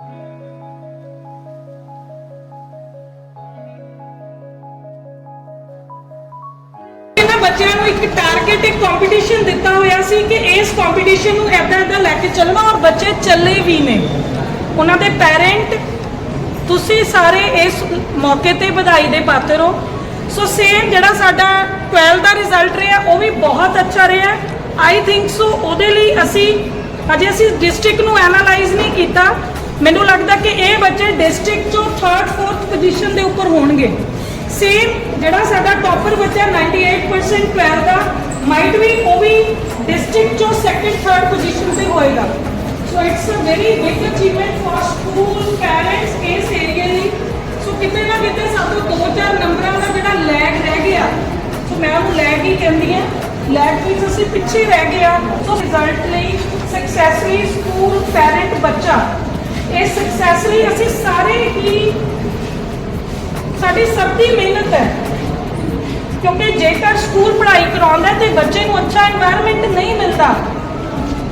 ਇਹਨਾਂ ਬੱਚਿਆਂ ਨੂੰ ਇੱਕ ਟਾਰਗੇਟ ਇੱਕ ਕੰਪੀਟੀਸ਼ਨ ਦਿੱਤਾ ਹੋਇਆ ਸੀ ਕਿ ਇਸ ਕੰਪੀਟੀਸ਼ਨ ਨੂੰ ਐਦਾਂ ਐਦਾਂ ਲੈ ਕੇ ਚੱਲਣਾ ਔਰ ਬੱਚੇ ਚੱਲੇ ਵੀ ਨੇ। ਉਹਨਾਂ ਦੇ ਪੈਰੈਂਟ ਤੁਸੀਂ ਸਾਰੇ ਇਸ ਮੌਕੇ ਤੇ ਵਧਾਈ ਦੇ ਪਾਤਰ ਹੋ। ਸੋ ਸੇਮ ਜਿਹੜਾ ਸਾਡਾ 12 ਦਾ ਰਿਜ਼ਲਟ ਰਿਹਾ, ਉਹ ਵੀ ਬਹੁਤ ਅੱਛਾ ਰਿਹਾ। ਆਈ ਥਿੰਕ ਸੋ ਉਹਦੇ ਲਈ ਅਸੀਂ, ਅਜੇ ਅਸੀਂ ਡਿਸਟ੍ਰਿਕਟ ਨੂੰ ਐਨਾਲਾਈਜ਼ ਨਹੀਂ ਕੀਤਾ। ਮੈਨੂੰ ਲੱਗਦਾ ਕਿ ਇਹ ਬੱਚੇ ਡਿਸਟ੍ਰਿਕਟ ਚੋਂ 3rd 4th ਪੋਜੀਸ਼ਨ ਦੇ ਉੱਪਰ ਹੋਣਗੇ। ਸੇਮ ਜਿਹੜਾ ਸਾਡਾ ਟੌਪਰ ਬੱਚਾ 98% 12 ਦਾ ਮਾਈਟ ਵੀ ਉਹ ਵੀ ਡਿਸਟ੍ਰਿਕਟ ਚੋਂ 2nd 3rd ਪੋਜੀਸ਼ਨ ਤੇ ਹੋਏਗਾ। So it's a very big achievement for school parents ਇਸ ਏਰੀਆ ਦੀ ਸੋ ਕਿਤੇ ਨਾ ਕਿਤੇ ਸਾਨੂੰ ਦੋ ਚਾਰ ਨੰਬਰਾਂ ਦਾ ਜਿਹੜਾ ਲੈਗ ਰਹਿ ਗਿਆ ਸੋ ਮੈਂ ਉਹਨੂੰ ਲੈਗ ਹੀ ਕਹਿੰਦੀ ਹਾਂ। ਲੈਗ ਵਿੱਚ ਅਸੀਂ ਪਿੱਛੇ ਰਹਿ ਗਏ ਆ ਸੋ ਰਿਜ਼ਲਟ ਲਈ ਸਕਸੈਸਫੁਲੀ ਸਕੂਲ ਪੈਰੈਂਟ ਬੱਚਾ ਇਹ ਸਕਸੈਸ ਲਈ ਅਸੀਂ ਸਾਰੇ ਹੀ ਸਾਡੀ ਸਭ ਦੀ ਮਿਹਨਤ ਹੈ। ਕਿਉਂਕਿ ਜੇਕਰ ਸਕੂਲ ਪੜ੍ਹਾਈ ਕਰਾਉਂਦਾ ਤੇ ਬੱਚੇ ਨੂੰ ਅੱਛਾ এনवायरमेंट ਨਹੀਂ ਮਿਲਦਾ,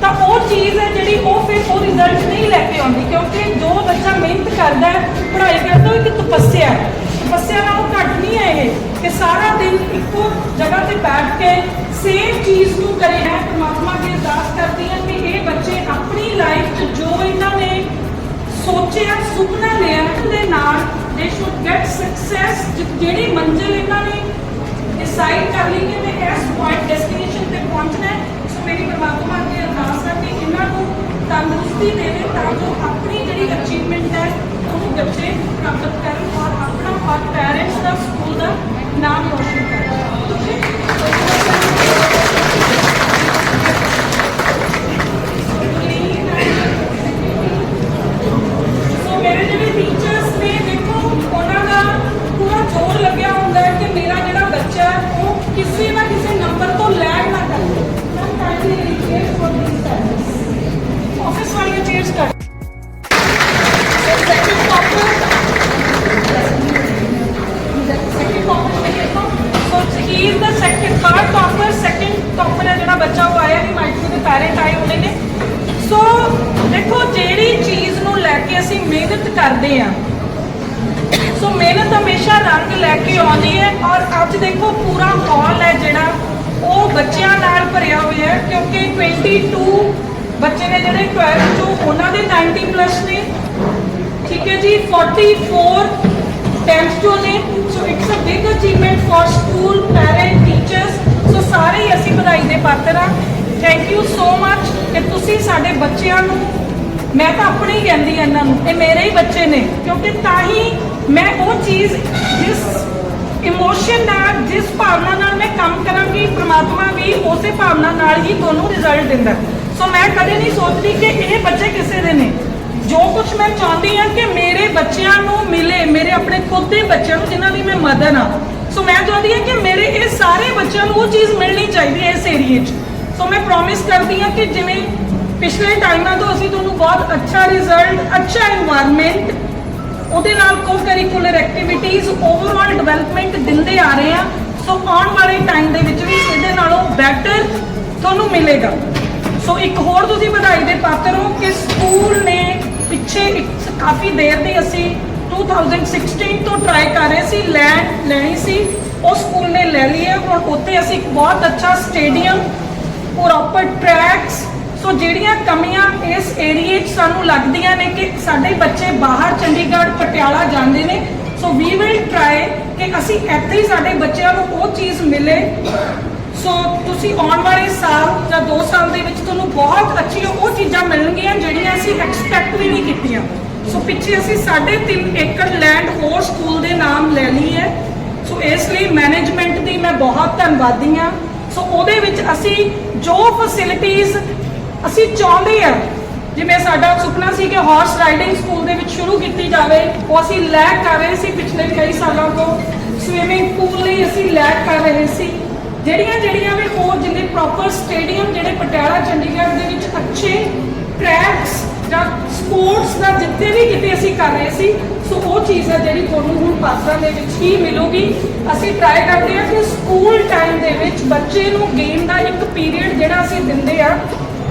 ਤਾਂ ਉਹ ਚੀਜ਼ ਹੈ ਜਿਹੜੀ ਉਹ ਫਿਰ ਉਹ ਰਿਜ਼ਲਟ ਨਹੀਂ ਲੈ ਕੇ ਆਉਂਦੀ। ਕਿਉਂਕਿ ਜੋ ਬੱਚਾ ਮਿਹਨਤ ਕਰਦਾ ਹੈ, ਪੜ੍ਹਾਈ ਕਰਦਾ ਉਹ ਇੱਕ ਤਪੱਸਿਆ ਹੈ। ਤਪੱਸਿਆ ਨਾਲ ਉਹ ਘੱਟ ਨਹੀਂ ਹੈ ਇਹ ਕਿ ਸਾਰਾ ਦਿਨ ਇੱਕੋ ਜਗ੍ਹਾ ਤੇ ਬੈਠ ਕੇ ਸੇਮ ਚੀਜ਼ ਨੂੰ ਕਰੇ ਹੈ। ਪਰਮਾਤਮਾ ਦੀ ਅਰਦਾਸ ਕਰਦੀ ਹੈ ਕਿ ਇਹ ਬੱਚੇ ਆਪਣੀ ਲਾਈਫ 'ਚ ਜੋ ਇਹਨਾਂ ਸੋਚਿਆ ਸੁਪਨਾ ਲਿਆ ਦੇ ਨਾਲ ਦੇ ਸ਼ੁੱਡ ਗੈਟ ਸਕਸੈਸ ਜਿਹੜੀ ਮੰਜ਼ਿਲ ਇਹਨਾਂ ਨੇ ਕਰਦੇ ਆ। ਸੋ ਮਿਹਨਤ ਹਮੇਸ਼ਾ ਰੰਗ ਲੈ ਕੇ ਆਉਂਦੀ ਹੈ ਔਰ ਅੱਜ ਦੇਖੋ ਪੂਰਾ ਹਾਲ ਹੈ ਜਿਹੜਾ ਉਹ ਬੱਚਿਆਂ ਨਾਲ ਭਰਿਆ ਹੋਇਆ ਹੈ ਕਿਉਂਕਿ 22 ਬੱਚੇ ਨੇ ਜਿਹੜੇ 12 ਚੋਂ ਉਹਨਾਂ ਦੇ 90 ਪਲੱਸ ਨੇ। ਠੀਕ ਹੈ ਜੀ 44 10th ਚੋਂ ਨੇ। So it's a big achievement for school parent teachers so ਸਾਰੇ ਹੀ ਅਸੀਂ ਵਧਾਈ ਦੇ ਪਾਤਰ ਹਾਂ। ਥੈਂਕ ਯੂ ਸੋ ਮੱਚ ਕਿ ਤੁਸੀਂ ਸਾਡੇ ਬੱਚਿਆਂ ਨੂੰ ਮੈਂ ਤਾਂ ਆਪਣੇ ਹੀ ਕਹਿੰਦੀ ਹਾਂ ਇਹਨਾਂ ਨੂੰ, ਇਹ ਮੇਰੇ ਹੀ ਬੱਚੇ ਨੇ, ਕਿਉਂਕਿ ਤਾਂ ਹੀ ਮੈਂ ਉਹ ਚੀਜ਼ ਜਿਸ ਇਮੋਸ਼ਨ ਨਾਲ, ਜਿਸ ਭਾਵਨਾ ਨਾਲ ਮੈਂ ਕੰਮ ਕਰਾਂਗੀ, ਪ੍ਰਮਾਤਮਾ ਵੀ ਉਸੇ ਭਾਵਨਾ ਨਾਲ ਹੀ ਤੁਹਾਨੂੰ ਰਿਜ਼ਲਟ ਦਿੰਦਾ ਸੋ ਮੈਂ ਕਦੇ ਨਹੀਂ ਸੋਚਦੀ ਕਿ ਇਹ ਬੱਚੇ ਕਿਸੇ ਦੇ ਨੇ। ਜੋ ਕੁਝ ਮੈਂ ਚਾਹੁੰਦੀ ਹਾਂ ਕਿ ਮੇਰੇ ਬੱਚਿਆਂ ਨੂੰ ਮਿਲੇ, ਮੇਰੇ ਆਪਣੇ ਖੁਦ ਦੇ ਬੱਚਿਆਂ ਨੂੰ ਜਿਨ੍ਹਾਂ ਦੀ ਮੈਂ ਮਦਦ ਆ ਸੋ ਮੈਂ ਚਾਹੁੰਦੀ ਹਾਂ ਕਿ ਮੇਰੇ ਇਹ ਸਾਰੇ ਬੱਚਿਆਂ ਨੂੰ ਉਹ ਚੀਜ਼ ਮਿਲਣੀ ਚਾਹੀਦੀ ਹੈ ਇਸ ਏਰੀਏ 'ਚ। ਸੋ ਮੈਂ ਪ੍ਰੋਮਿਸ ਕਰਦੀ ਹਾਂ ਕਿ ਜਿਵੇਂ ਪਿਛਲੇ ਟਾਈਮਾਂ ਤੋਂ ਅਸੀਂ ਤੁਹਾਨੂੰ ਬਹੁਤ ਅੱਛਾ ਰਿਜ਼ਲਟ ਅੱਛਾ এনवायरमेंट ਉਹਦੇ ਨਾਲ ਕੋ-ਕਰਿਕੂਲਰ ਐਕਟੀਵਿਟੀਜ਼ ਓਵਰਆਲ ਡਿਵੈਲਪਮੈਂਟ ਦਿੰਦੇ ਆ ਰਹੇ ਆ ਸੋ ਆਉਣ ਵਾਲੇ ਟਾਈਮ ਦੇ ਵਿੱਚ ਵੀ ਇਹਦੇ ਨਾਲੋਂ ਬੈਟਰ ਤੁਹਾਨੂੰ ਮਿਲੇਗਾ। ਸੋ ਇੱਕ ਹੋਰ ਤੁਸੀਂ ਵਧਾਈ ਦੇ ਪਾਤਰ ਹੋ ਕਿ ਸਕੂਲ ਨੇ ਪਿੱਛੇ ਇੱਕ ਕਾਫੀ ਦੇਰ ਦੀ ਅਸੀਂ 2016 ਤੋਂ ਟਰਾਈ ਕਰ ਰਹੇ ਸੀ ਲੈ ਲੈਣੀ ਸੀ। ਉਹ ਸਕੂਲ ਨੇ ਲੈ ਲਈ ਹੈ। ਹੁਣ ਉੱਥੇ ਅਸੀਂ ਇੱਕ ਬਹੁਤ ਅੱਛਾ ਸਟੇਡੀਅਮ ਪ੍ਰੋਪਰ ਟਰੈਕਸ ਸੋ ਜਿਹੜੀਆਂ ਕਮੀਆਂ ਇਸ ਏਰੀਏ 'ਚ ਸਾਨੂੰ ਲੱਗਦੀਆਂ ਨੇ ਕਿ ਸਾਡੇ ਬੱਚੇ ਬਾਹਰ ਚੰਡੀਗੜ੍ਹ, ਪਟਿਆਲਾ ਜਾਂਦੇ ਨੇ, ਸੋ ਵੀ ਵਿਲ ਟਰਾਈ ਕਿ ਅਸੀਂ ਇੱਥੇ ਹੀ ਸਾਡੇ ਬੱਚਿਆਂ ਨੂੰ ਉਹ ਚੀਜ਼ ਮਿਲੇ। ਸੋ ਤੁਸੀਂ ਆਉਣ ਵਾਲੇ ਸਾਲ ਜਾਂ 2 ਸਾਲ ਦੇ ਵਿੱਚ ਤੁਹਾਨੂੰ ਬਹੁਤ ਅੱਛੀਆਂ ਉਹ ਚੀਜ਼ਾਂ ਮਿਲਣਗੀਆਂ ਜਿਹੜੀਆਂ ਅਸੀਂ ਐਕਸਪੈਕਟ ਵੀ ਨਹੀਂ ਕੀਤੀਆਂ। ਸੋ ਪਿੱਛੇ ਅਸੀਂ 3.5 ਏਕੜ ਲੈਂਡ ਹੋਰ ਸਕੂਲ ਦੇ ਨਾਮ ਲੈ ਲਈ ਹੈ। ਸੋ ਇਸ ਲਈ ਮੈਨੇਜਮੈਂਟ ਦੀ ਮੈਂ ਬਹੁਤ ਧੰਨਵਾਦੀ ਹਾਂ। ਸੋ ਉਹਦੇ ਵਿੱਚ ਅਸੀਂ ਜੋ ਫੈਸਿਲਿਟੀਆਂ ਅਸੀਂ ਚਾਹੁੰਦੇ ਆ ਜਿਵੇਂ ਸਾਡਾ ਸੁਪਨਾ ਸੀ ਕਿ ਹਾਰਸ ਰਾਈਡਿੰਗ ਸਕੂਲ ਦੇ ਵਿੱਚ ਸ਼ੁਰੂ ਕੀਤੀ ਜਾਵੇ, ਉਹ ਅਸੀਂ ਲੈਕ ਕਰ ਰਹੇ ਸੀ ਪਿਛਲੇ ਕਈ ਸਾਲਾਂ ਤੋਂ। ਸਵਿਮਿੰਗ ਪੂਲ ਲਈ ਅਸੀਂ ਲੈਕ ਕਰ ਰਹੇ ਸੀ। ਜਿਹੜੀਆਂ ਜਿਹੜੀਆਂ ਵੀ ਹੋਰ ਜਿੰਨੇ ਪ੍ਰੋਪਰ ਸਟੇਡੀਅਮ ਜਿਹੜੇ ਪਟਿਆਲਾ, ਚੰਡੀਗੜ੍ਹ ਦੇ ਵਿੱਚ ਅੱਛੇ ਟਰੈਕਸ ਜਾਂ ਸਪੋਰਟਸ ਦਾ ਜਿੱਥੇ ਵੀ ਕਿਤੇ ਅਸੀਂ ਕਰ ਰਹੇ ਸੀ, ਸੋ ਉਹ ਚੀਜ਼ ਹੈ ਜਿਹੜੀ ਤੁਹਾਨੂੰ ਹੁਣ ਪਾਸਾ ਦੇ ਵਿੱਚ ਹੀ ਮਿਲੂਗੀ। ਅਸੀਂ ਟਰਾਈ ਕਰਦੇ ਹਾਂ ਕਿ ਸਕੂਲ ਟਾਈਮ ਦੇ ਵਿੱਚ ਬੱਚੇ ਨੂੰ ਗੇਮ ਦਾ ਇੱਕ ਪੀਰੀਅਡ ਜਿਹੜਾ ਅਸੀਂ ਦਿੰਦੇ ਆ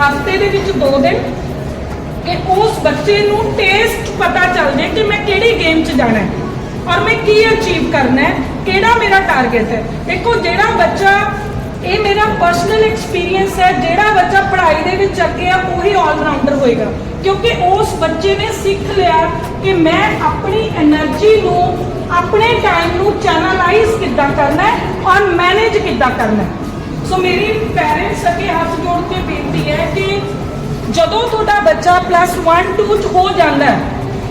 ਹਫ਼ਤੇ ਦੇ ਵਿੱਚ ਦੋ ਦਿਨ ਕਿ ਉਸ ਬੱਚੇ ਨੂੰ ਟੇਸਟ ਪਤਾ ਚੱਲ ਜੇ ਕਿ ਮੈਂ ਕਿਹੜੀ ਗੇਮ 'ਚ ਜਾਣਾ ਹੈ ਔਰ ਮੈਂ ਕੀ ਅਚੀਵ ਕਰਨਾ ਹੈ, ਕਿਹੜਾ ਮੇਰਾ ਟਾਰਗੇਟ ਹੈ। ਦੇਖੋ, ਜਿਹੜਾ ਬੱਚਾ, ਇਹ ਮੇਰਾ ਪਰਸਨਲ ਐਕਸਪੀਰੀਅੰਸ ਹੈ, ਜਿਹੜਾ ਬੱਚਾ ਪੜ੍ਹਾਈ ਦੇ ਵਿੱਚ ਅੱਗੇ ਆ, ਉਹੀ ਆਲਰਾਊਂਡਰ ਹੋਏਗਾ। ਕਿਉਂਕਿ ਉਸ ਬੱਚੇ ਨੇ ਸਿੱਖ ਲਿਆ ਕਿ ਮੈਂ ਆਪਣੀ એનર્ਜੀ ਨੂੰ, ਆਪਣੇ ਟਾਈਮ ਨੂੰ ਚੈਨਲਾਈਜ਼ ਕਿੱਦਾਂ ਕਰਨਾ ਹੈ ਔਰ ਮੈਨੇਜ ਕਿੱਦਾਂ ਕਰਨਾ ਹੈ। ਸੋ ਮੇਰੀ ਪੈਰੈਂਟਸ ਅੱਗੇ ਹੱਥ ਜੋੜ ਕੇ ਬੇਨਤੀ ਹੈ ਕਿ ਜਦੋਂ ਤੁਹਾਡਾ ਬੱਚਾ ਪਲੱਸ 1 2 ਚ ਹੋ ਜਾਂਦਾ ਹੈ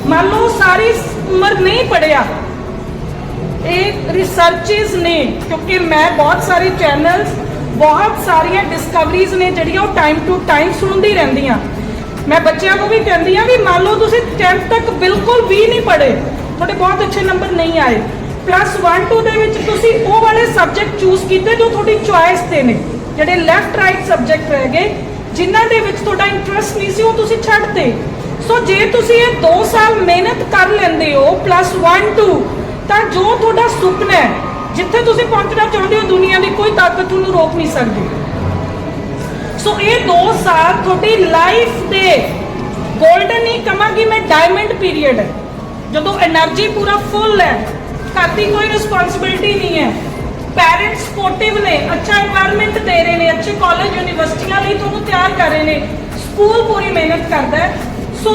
ਮੰਨ ਲਓ ਸਾਰੀ ਉਮਰ ਨਹੀਂ ਪੜਿਆ ਇਹ ਰਿਸਰਚਸ ਨੇ ਕਿਉਂਕਿ ਮੈਂ ਬਹੁਤ ਸਾਰੇ ਚੈਨਲਸ ਬਹੁਤ ਸਾਰੀਆਂ ਡਿਸਕਵਰੀਜ਼ ਨੇ ਜਿਹੜੀਆਂ ਉਹ ਟਾਈਮ ਟੂ ਟਾਈਮ ਸੁਣਦੀ ਰਹਿੰਦੀਆਂ ਮੈਂ ਬੱਚਿਆਂ ਨੂੰ ਵੀ ਕਹਿੰਦੀ ਆ ਵੀ ਮੰਨ ਲਓ ਤੁਸੀਂ 10th ਤੱਕ ਬਿਲਕੁਲ ਵੀ ਨਹੀਂ ਪੜ੍ਹੇ ਤੁਹਾਡੇ ਬਹੁਤ ਅੱਛੇ ਨੰਬਰ ਨਹੀਂ ਆਏ ਪਲੱਸ 1 2 ਦੇ ਵਿੱਚ ਤੁਸੀਂ ਉਹ ਵਾਲੇ ਸਬਜੈਕਟ ਚੂਜ਼ ਕੀਤੇ ਜੋ ਤੁਹਾਡੀ ਚੁਆਇਸ ਤੇ ਨੇ, ਜਿਹੜੇ ਲੈਫਟ ਰਾਈਟ ਸਬਜੈਕਟ ਰਹਿ ਗਏ, ਜਿਨ੍ਹਾਂ ਦੇ ਵਿੱਚ ਤੁਹਾਡਾ ਇੰਟਰਸਟ ਨਹੀਂ ਸੀ, ਉਹ ਤੁਸੀਂ ਛੱਡਤੇ। ਸੋ ਜੇ ਤੁਸੀਂ ਇਹ 2 ਸਾਲ ਮਿਹਨਤ ਕਰ ਲੈਂਦੇ ਹੋ ਪਲੱਸ 1 2 ਤਾਂ ਜੋ ਤੁਹਾਡਾ ਸੁਪਨਾ ਹੈ, ਜਿੱਥੇ ਤੁਸੀਂ ਪਹੁੰਚਣਾ ਚਾਹੁੰਦੇ ਹੋ, ਦੁਨੀਆ ਦੀ ਕੋਈ ਤਾਕਤ ਤੁਹਾਨੂੰ ਰੋਕ ਨਹੀਂ ਸਕਦੀ। ਸੋ ਇਹ 2 ਸਾਲ ਤੁਹਾਡੀ ਲਾਈਫ ਦੇ ਗੋਲਡਨ ਹੀ ਕਮਾਂਗੀ ਮੈਂ ਡਾਇਮੰਡ ਪੀਰੀਅਡ ਹੈ। ਜਦੋਂ એનર્ਜੀ ਪੂਰਾ ਫੁੱਲ ਹੈ ਘਰ ਦੀ ਕੋਈ ਰਿਸਪੌਂਸਿਬਿਲਟੀ ਨਹੀਂ ਹੈ। ਪੈਰੈਂਟਸ ਸਪੋਰਟਿਵ ਨੇ, ਅੱਛਾ এনवायरमेंट ਦੇ ਰਹੇ ਨੇ, ਅੱਛੇ ਕਾਲਜ ਯੂਨੀਵਰਸਿਟੀਆਂ ਲਈ ਤੁਹਾਨੂੰ ਤਿਆਰ ਕਰ ਰਹੇ ਨੇ। ਸਕੂਲ ਪੂਰੀ ਮਿਹਨਤ ਕਰਦਾ ਸੋ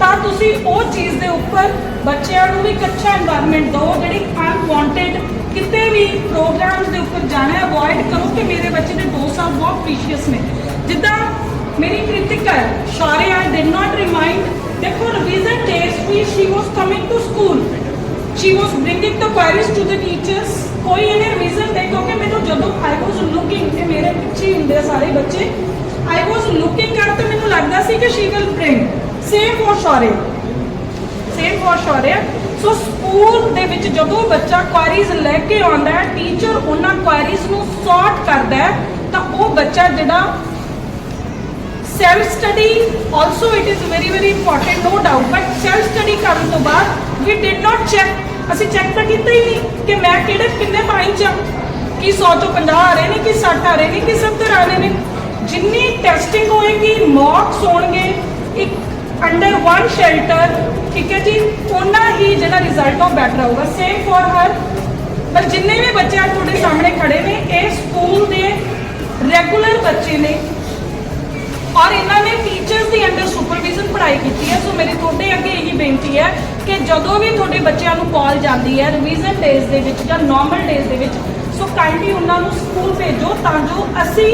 ਤਾਂ ਤੁਸੀਂ ਉਹ ਚੀਜ਼ ਦੇ ਉੱਪਰ ਬੱਚਿਆਂ ਨੂੰ ਵੀ ਕੱਚਾ এনवायरमेंट ਦਿਓ, ਜਿਹੜੀ ਅਨਵਾਂਟਡ ਕਿਤੇ ਵੀ ਪ੍ਰੋਗਰਾਮ ਦੇ ਉੱਪਰ ਜਾਣਾ ਅਵੋਇਡ ਕਰੋ ਕਿ ਮੇਰੇ ਬੱਚੇ ਦੇ ਦੋ ਸਾਲ ਬਹੁਤ ਪ੍ਰੀਸ਼ੀਅਸ ਨੇ। ਜਿੱਦਾਂ ਮੇਰੀ Kritika Shaurya did not remind ਦੇਖੋ revision dates we she was coming to school she was bringing the queries to the teachers ਕੋਈ ਇਹਨੇ ਰਿਵੀਜ਼ਨ ਦੇ ਕਿਉਂਕਿ ਮੈਨੂੰ ਜਦੋਂ ਆਈ ਵਾਸ ਲੁਕਿੰਗ ਤੇ ਮੇਰੇ ਪਿੱਛੇ ਹੁੰਦੇ ਸਾਰੇ ਬੱਚੇ ਆਈ ਵਾਸ ਲੁਕਿੰਗ ਕਰ ਤੇ ਮੈਨੂੰ ਲੱਗਦਾ ਸੀ ਕਿ she will bring same for Shaurya same for Shaurya so school ਦੇ ਵਿੱਚ ਜਦੋਂ ਬੱਚਾ ਕੁਐਰੀਜ਼ ਲੈ ਕੇ ਆਉਂਦਾ ਹੈ ਟੀਚਰ ਉਹਨਾਂ ਕੁਐਰੀਜ਼ ਨੂੰ ਸੌਰਟ ਕਰਦਾ ਹੈ ਤਾਂ ਉਹ ਬੱਚਾ ਜਿਹੜਾ self study also it is very very important no doubt but self study करने तो बाद वी डिड नॉट चेक असं चेक तो किया ही नहीं कि मैं कि किन्ने पाई चा कि सौ तो पाँ आ रहे हैं कि सट आ रहे हैं कि सत्तर आ रहे हैं जिनी टैसटिंग होगी मॉक्स हो गए एक अंडर वन शेल्टर ठीक है जी उन्ना ही जो रिज़ल्ट बैटर होगा सेम फॉर हर पर जिन्हें भी बच्चे थोड़े सामने खड़े ने इस स्कूल के रेगुलर बच्चे ने ਔਰ ਇਹਨਾਂ ਨੇ ਟੀਚਰਸ ਦੀ ਅੰਡਰ ਸੁਪਰਵਿਜ਼ਨ ਪੜ੍ਹਾਈ ਕੀਤੀ ਹੈ। ਸੋ ਮੇਰੀ ਤੁਹਾਡੇ ਅੱਗੇ ਇਹੀ ਬੇਨਤੀ ਹੈ ਕਿ ਜਦੋਂ ਵੀ ਤੁਹਾਡੇ ਬੱਚਿਆਂ ਨੂੰ ਕਾਲ ਜਾਂਦੀ ਹੈ ਰਿਵੀਜ਼ਨ ਡੇਜ਼ ਦੇ ਵਿੱਚ ਜਾਂ ਨਾਰਮਲ ਡੇਜ਼ ਦੇ ਵਿੱਚ ਸੋ ਕਾਈਂਡਲੀ ਉਹਨਾਂ ਨੂੰ ਸਕੂਲ ਭੇਜੋ ਤਾਂ ਜੋ ਅਸੀਂ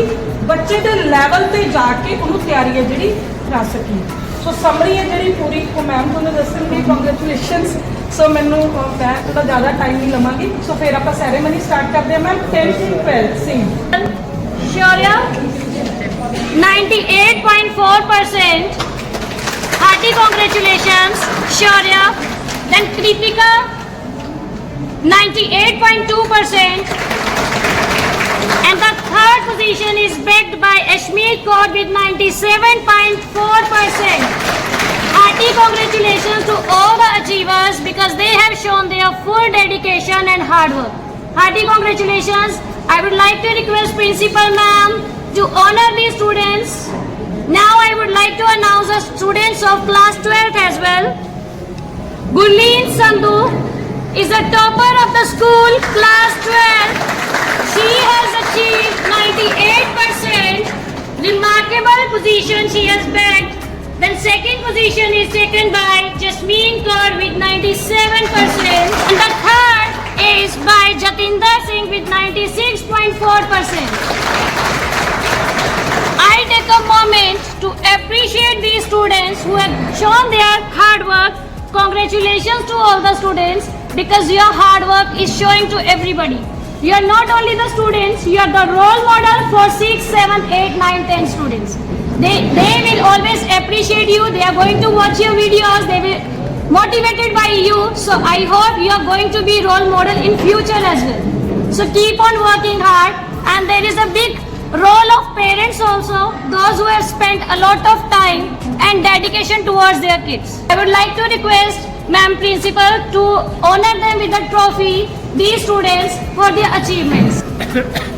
ਬੱਚੇ ਦੇ ਲੈਵਲ ਤੇ ਜਾ ਕੇ ਉਹਨੂੰ ਤਿਆਰੀ ਹੈ ਜਿਹੜੀ ਕਰ ਸਕੀਏ। ਸੋ ਸਮਰੀ ਹੈ ਜਿਹੜੀ ਪੂਰੀ ਉਹ ਮੈਮ ਤੁਹਾਨੂੰ ਦੱਸਣ ਦੀ ਕੰਗ੍ਰੈਚੁਲੇਸ਼ਨਸ ਸੋ ਮੈਨੂੰ ਮੈਂ ਥੋੜਾ ਜ਼ਿਆਦਾ ਟਾਈਮ ਨਹੀਂ ਲਵਾਂਗੀ। ਸੋ ਫਿਰ ਆਪਾਂ ਸੈਰੇਮਨੀ ਸਟਾਰਟ ਕਰਦੇ ਹਾਂ। Ma'am 10 to 12 Singh Shaurya, 98.4%. Hearty congratulations, Shaurya. Then Kritika, 98.2%. And the third position is backed by Ashmeet Kaur with 97.4%. Hearty congratulations to all the achievers because they have shown their full dedication and hard work. Hearty congratulations. I would like to request Principal Ma'am to honor these students. Now I would like to announce the students of class 12th as well. Gurleen Sandhu is the topper of the school class 12. She has achieved 98%. Remarkable position she has bagged. Then second position is taken by Jasmine Kaur with 97%. And the third is by Jatinder Singh with 96.4%. Take a moment to appreciate these students who have shown their hard work. Congratulations to all the students because your hard work is showing to everybody. You are not only the students, you are the role model for 6, 7, 8, 9, 10 students. They, they will always appreciate you. They are going to watch your videos. They will motivated by you. So I hope you are going to be role model in future as well. So keep on working hard and there is a big role of parents also those who have spent a lot of time and dedication towards their kids. I would like to request ma'am principal to honor them with a trophy. These students for their achievements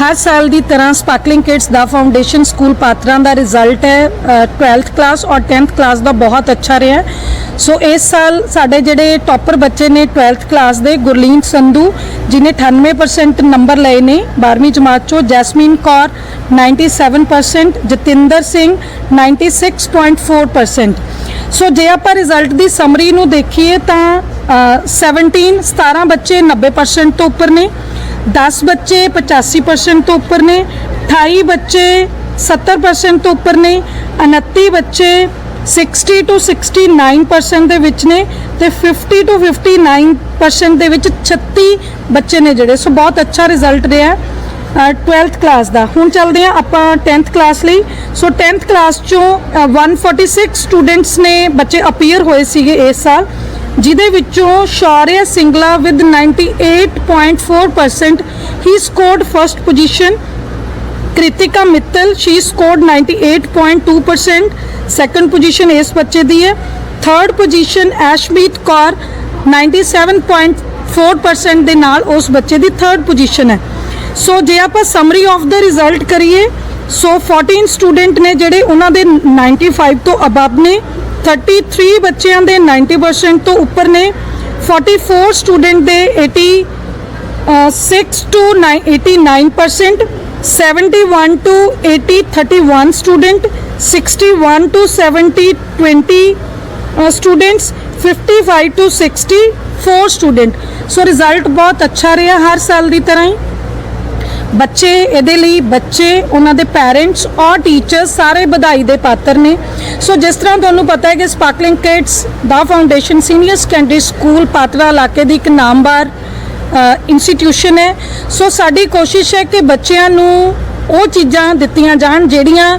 ਹਰ ਸਾਲ ਦੀ ਤਰ੍ਹਾਂ sparkling kids ਦਾ foundation school Patran ਦਾ result ਹੈ ਅ, 12th class ਔਰ 10th class ਦਾ ਬਹੁਤ ਅੱਛਾ ਰਿਹਾ ਸੋ ਇਸ ਸਾਲ ਸਾਡੇ ਜਿਹੜੇ ਟੌਪਰ ਬੱਚੇ ਨੇ 12th ਕਲਾਸ ਦੇ ਗੁਰਲੀਨ ਸੰਧੂ ਜਿਨੇ 98% ਨੰਬਰ ਲਏ ਨੇ 12ਵੀਂ ਜਮਾਤ ਚੋਂ ਜੈਸਮੀਨ ਕੌਰ 97% ਜਤਿੰਦਰ ਸਿੰਘ 96.4% ਸੋ ਜੇ ਆਪਾਂ ਰਿਜ਼ਲਟ ਦੀ ਸਮਰੀ ਨੂੰ ਦੇਖੀਏ ਤਾਂ ਅ, 17 17 ਬੱਚੇ 90% ਤੋਂ ਉੱਪਰ ਨੇ। 10 ਬੱਚੇ 85% ਤੋਂ ਉੱਪਰ ਨੇ 28 ਬੱਚੇ 70% ਤੋਂ ਉੱਪਰ ਨੇ 29 ਬੱਚੇ 60 to 69% ਦੇ ਵਿੱਚ ਨੇ ਤੇ 50 to 59% ਦੇ ਵਿੱਚ 36 ਬੱਚੇ ਨੇ ਜਿਹੜੇ। ਸੋ ਬਹੁਤ ਅੱਛਾ ਰਿਜ਼ਲਟ ਰਿਹਾ ਅ, 12th ਕਲਾਸ ਦਾ। ਹੁਣ ਚੱਲਦੇ ਆ ਆਪਾਂ 10th ਕਲਾਸ ਲਈ। ਸੋ 10th ਕਲਾਸ ਚੋਂ ਅ, 146 ਸਟੂਡੈਂਟਸ ਨੇ ਬੱਚੇ ਅਪੀਅਰ ਹੋਏ ਸੀਗੇ ਇਸ ਸਾਲ। ਜਿਹਦੇ ਵਿੱਚੋਂ Shaurya Singla with 98.4% he scored first position Kritika Mittal she scored 98.2% second position ਇਸ ਬੱਚੇ ਦੀ ਹੈ। ਥਰਡ ਪੋਜੀਸ਼ਨ ਐਸ਼ਮੀਤ ਕੌਰ 97.4% ਦੇ ਨਾਲ ਉਸ ਬੱਚੇ ਦੀ ਥਰਡ ਪੋਜੀਸ਼ਨ ਹੈ। ਸੋ ਜੇ ਆਪਾਂ ਸਮਰੀ ਆਫ ਦਾ ਰਿਜ਼ਲਟ ਕਰੀਏ ਸੋ 14 ਸਟੂਡੈਂਟ ਨੇ ਜਿਹੜੇ ਉਹਨਾਂ ਦੇ 95 ਤੋਂ ਅਬਵ ਨੇ 33 ਬੱਚਿਆਂ ਦੇ 90% ਤੋਂ ਉੱਪਰ ਨੇ। 44 ਸਟੂਡੈਂਟ ਦੇ 80 6 to 9 89% 71 to 80 31 student 61 to 70 20 students students 55 to 60 4 student so result ਬਹੁਤ ਅੱਛਾ ਰਿਹਾ ਹਰ ਸਾਲ ਦੀ ਤਰ੍ਹਾਂ ਹੀ। ਬੱਚੇ, ਇਹਦੇ ਲਈ ਬੱਚੇ, ਉਹਨਾਂ ਦੇ ਪੈਰੈਂਟਸ ਔਰ ਟੀਚਰਸ ਸਾਰੇ ਵਧਾਈ ਦੇ ਪਾਤਰ ਨੇ। ਸੋ ਜਿਸ ਤਰ੍ਹਾਂ ਤੁਹਾਨੂੰ ਪਤਾ ਹੈ ਕਿ ਸਪਾਰਕਲਿੰਗ ਕਿਡਸ ਦਾ foundation senior secondary school Patran ਇਲਾਕੇ ਦੀ ਇੱਕ ਨਾਮਵਾਰ ਇੰਸਟੀਟਿਊਸ਼ਨ ਹੈ। ਸੋ ਸਾਡੀ ਕੋਸ਼ਿਸ਼ ਹੈ ਕਿ ਬੱਚਿਆਂ ਨੂੰ ਉਹ ਚੀਜ਼ਾਂ ਦਿੱਤੀਆਂ ਜਾਣ ਜਿਹੜੀਆਂ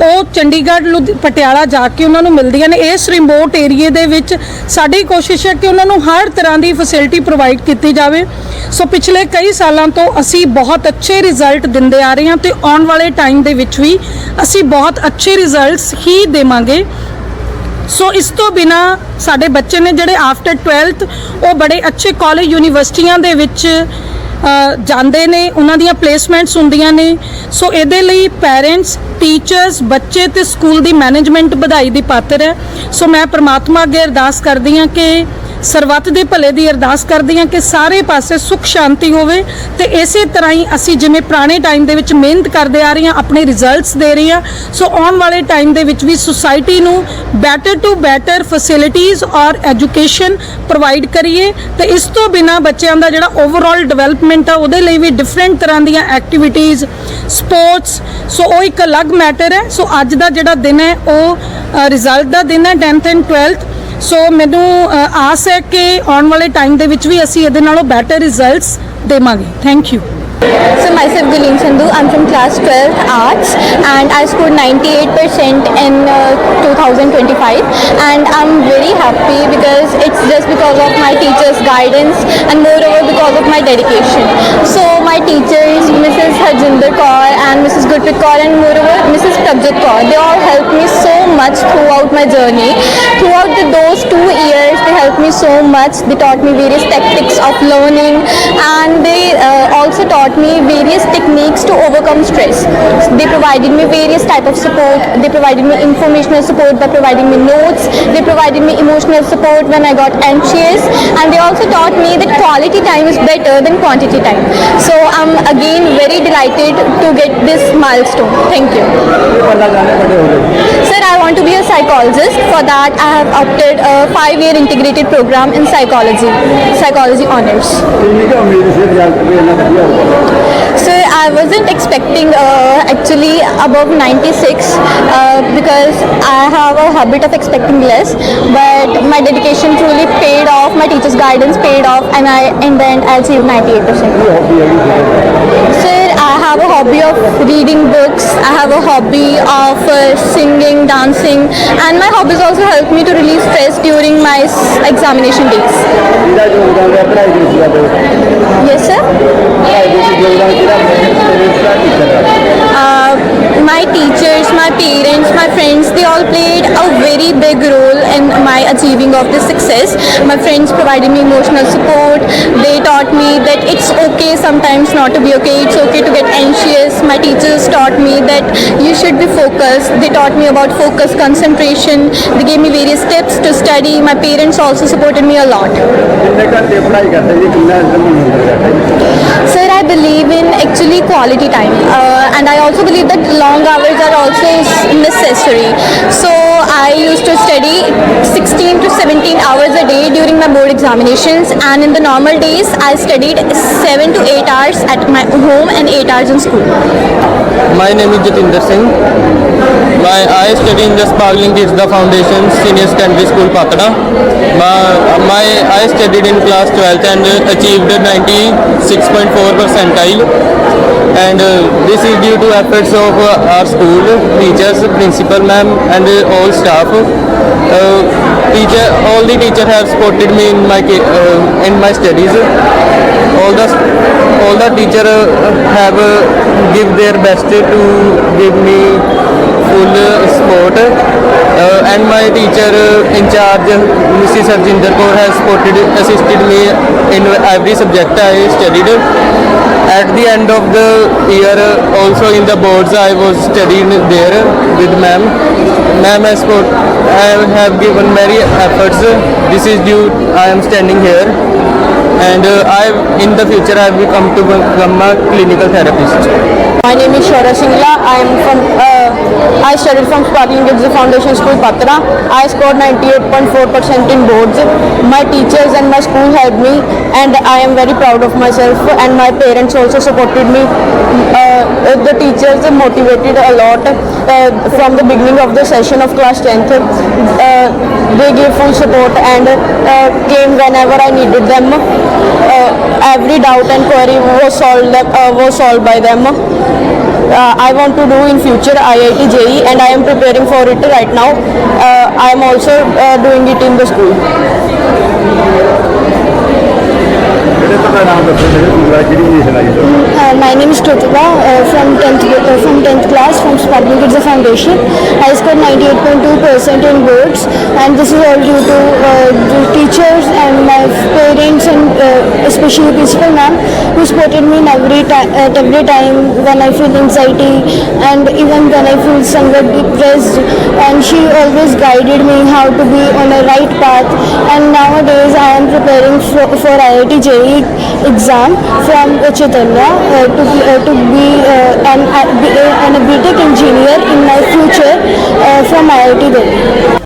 ਉਹ ਚੰਡੀਗੜ੍ਹ, ਲੁਧ, ਪਟਿਆਲਾ ਜਾ ਕੇ ਉਹਨਾਂ ਨੂੰ ਮਿਲਦੀਆਂ ਨੇ। ਇਸ ਰਿਮੋਟ ਏਰੀਏ ਦੇ ਵਿੱਚ ਸਾਡੀ ਕੋਸ਼ਿਸ਼ ਹੈ ਕਿ ਉਹਨਾਂ ਨੂੰ ਹਰ ਤਰ੍ਹਾਂ ਦੀ ਫੈਸਿਲਿਟੀ ਪ੍ਰੋਵਾਈਡ ਕੀਤੀ ਜਾਵੇ। ਸੋ ਪਿਛਲੇ ਕਈ ਸਾਲਾਂ ਤੋਂ ਅਸੀਂ ਬਹੁਤ ਅੱਛੇ ਰਿਜ਼ਲਟ ਦਿੰਦੇ ਆ ਰਹੇ ਹਾਂ ਤੇ ਆਉਣ ਵਾਲੇ ਟਾਈਮ ਦੇ ਵਿੱਚ ਵੀ ਅਸੀਂ ਬਹੁਤ ਅੱਛੇ ਰਿਜ਼ਲਟਸ ਹੀ ਦੇਵਾਂਗੇ। ਸੋ ਇਸ ਤੋਂ ਬਿਨਾ ਸਾਡੇ ਬੱਚੇ ਨੇ ਜਿਹੜੇ ਆਫਟਰ 12th ਉਹ ਬੜੇ ਅੱਛੇ ਕਾਲਜ ਯੂਨੀਵਰਸਿਟੀਆਂ ਦੇ ਵਿੱਚ ਜਾਂਦੇ ਨੇ, ਉਹਨਾਂ ਦੀਆਂ ਪਲੇਸਮੈਂਟਸ ਹੁੰਦੀਆਂ ਨੇ। ਸੋ ਇਹਦੇ ਲਈ ਪੈਰੈਂਟਸ ਟੀਚਰਸ ਬੱਚੇ ਤੇ ਸਕੂਲ ਦੀ ਮੈਨੇਜਮੈਂਟ ਵਧਾਈ ਦੀ ਪਾਤਰ ਹੈ। ਸੋ ਮੈਂ ਪ੍ਰਮਾਤਮਾ ਅੱਗੇ ਅਰਦਾਸ ਕਰਦੀ ਹਾਂ ਕਿ ਸਰਬੱਤ ਦੇ ਭਲੇ ਦੀ ਅਰਦਾਸ ਕਰਦੀ ਹਾਂ ਕਿ ਸਾਰੇ ਪਾਸੇ ਸੁਖ ਸ਼ਾਂਤੀ ਹੋਵੇ ਤੇ ਇਸੇ ਤਰ੍ਹਾਂ ਹੀ ਅਸੀਂ ਜਿਵੇਂ ਪੁਰਾਣੇ ਟਾਈਮ ਦੇ ਵਿੱਚ ਮਿਹਨਤ ਕਰਦੇ ਆ ਰਹੇ ਹਾਂ, ਆਪਣੇ ਰਿਜ਼ਲਟਸ ਦੇ ਰਹੇ ਹਾਂ, ਸੋ ਆਉਣ ਵਾਲੇ ਟਾਈਮ ਦੇ ਵਿੱਚ ਵੀ ਸੁਸਾਇਟੀ ਨੂੰ ਬੈਟਰ ਟੂ ਬੈਟਰ ਫੈਸਿਲਿਟੀਜ਼ ਔਰ ਐਜੂਕੇਸ਼ਨ ਪ੍ਰੋਵਾਈਡ ਕਰੀਏ ਤੇ ਇਸ ਤੋਂ ਬਿਨਾ ਬੱਚਿਆਂ ਦਾ ਜਿਹੜਾ ਓਵਰਆਲ ਡਿਵੈਲਪਮੈਂਟ ਆ, ਉਹਦੇ ਲਈ ਵੀ ਡਿਫਰੈਂਟ ਤਰ੍ਹਾਂ ਦੀਆਂ ਐਕਟੀਵਿਟੀਜ਼ ਸਪੋਰਟਸ ਸੋ ਉਹ ਇੱਕ ਅਲੱਗ ਮੈਟਰ ਹੈ। ਸੋ ਅੱਜ ਦਾ ਜਿਹੜਾ ਦਿਨ ਹੈ, ਉਹ ਰਿਜ਼ਲਟ ਦਾ ਦਿਨ ਹੈ 10th ਐਂਡ 12th ਸੋ ਮੈਨੂੰ ਆਸ ਹੈ ਕਿ ਆਉਣ ਵਾਲੇ ਟਾਈਮ ਦੇ ਵਿੱਚ ਵੀ ਅਸੀਂ ਇਹਦੇ ਨਾਲੋਂ ਬੈਟਰ ਰਿਜ਼ਲਟਸ ਦੇਵਾਂਗੇ। Thank you So myself Gulin Sandhu, I'm from class 12 arts and I scored 98% in uh, 2025 and I'm very happy because it's just because of my teachers guidance and moreover because of my dedication. So my teachers Mrs. Harjinder Kaur and Mrs. Gurpreet Kaur and moreover Mrs. Prabjit Kaur they all helped me so much throughout my journey. Throughout the, those two years so much. They taught me various tactics of learning and they uh, also taught me various techniques to overcome stress. They provided me various type of support. They provided me informational support by providing me notes. They provided me emotional support when I got anxious and they also taught me that quality time is better than quantity time. So I'm again very delighted to get this milestone. Thank you. Sir, I want to be a psychologist. For that, I have opted a five-year integrated program in psychology, psychology honors. So I wasn't expecting uh, actually above 96 uh, because I have a habit of expecting less. But my dedication truly paid off. My teacher's guidance paid off, and I in the end I achieved 98 percent. Sir, I have a hobby of reading books. I have a hobby of uh, singing, dancing, and my hobbies also help me to relieve stress during my s- examination days. Yes, sir. Uh, my teachers, my parents, my friends, they all played a very big role in my achieving of this success. My friends provided me emotional support. They taught me that it's okay sometimes not to be okay. It's okay to get anxious. My teachers taught me that you should be focused. They taught me about focus, concentration. They gave me various tips to study. My parents also supported me a lot. Sir, believe in actually quality time, uh, and I also believe that long hours are also necessary. So I used to study 16 to 17 hours my board examinations, and in the normal days, I studied 7 to 8 hours at my home and 8 hours in school. My name is Jatinder Singh. My, I study in the Sparkling Kids the Foundation Senior Secondary School, Patna. My, my, I studied in class 12th and achieved 96.4 percentile. And uh, this is due to efforts of uh, our school, teachers, principal ma'am and uh, all staff. Teacher, all the teacher have supported me in my in my studies. All the all the teacher have give their best to give me full support. And my teacher in charge, Mrs. Arjinder Kaur, has supported, assisted me in every subject I studied. At the end of the year, also in the boards, I was studying there with ma'am. Ma'am has support, I have given very efforts. This is due, I am standing here. And uh, I, in the future, I will come to become a clinical therapist. My name is Shara Singla. I am from. Uh, I studied from Sparkling Kids Foundation School, Patra. I scored 98.4% in boards. My teachers and my school helped me, and I am very proud of myself. And my parents also supported me. Uh, the teachers motivated a lot uh, from the beginning of the session of class 10th. Uh, they gave full support and uh, came whenever I needed them. Uh, every doubt and query was solved. Uh, was solved by them uh, I want to do in future IIT JE and I am preparing for it right now. Uh, I am also uh, doing it in the school. Uh, my name is Totula uh, from 10th uh, from 10th class from Sparkling Kids Foundation. I scored 98.2% in boards and this is all due to uh, the teachers and my parents and uh, especially principal ma'am who supported me in every at every time when I feel anxiety and even when I feel somewhat depressed. And she always guided me how to be on a right path. And nowadays I am preparing for, for IIT JE exam from Chaitanya uh, to be, uh, to be uh, an, uh, uh, an a BTech engineer in my future uh, from IIT Delhi.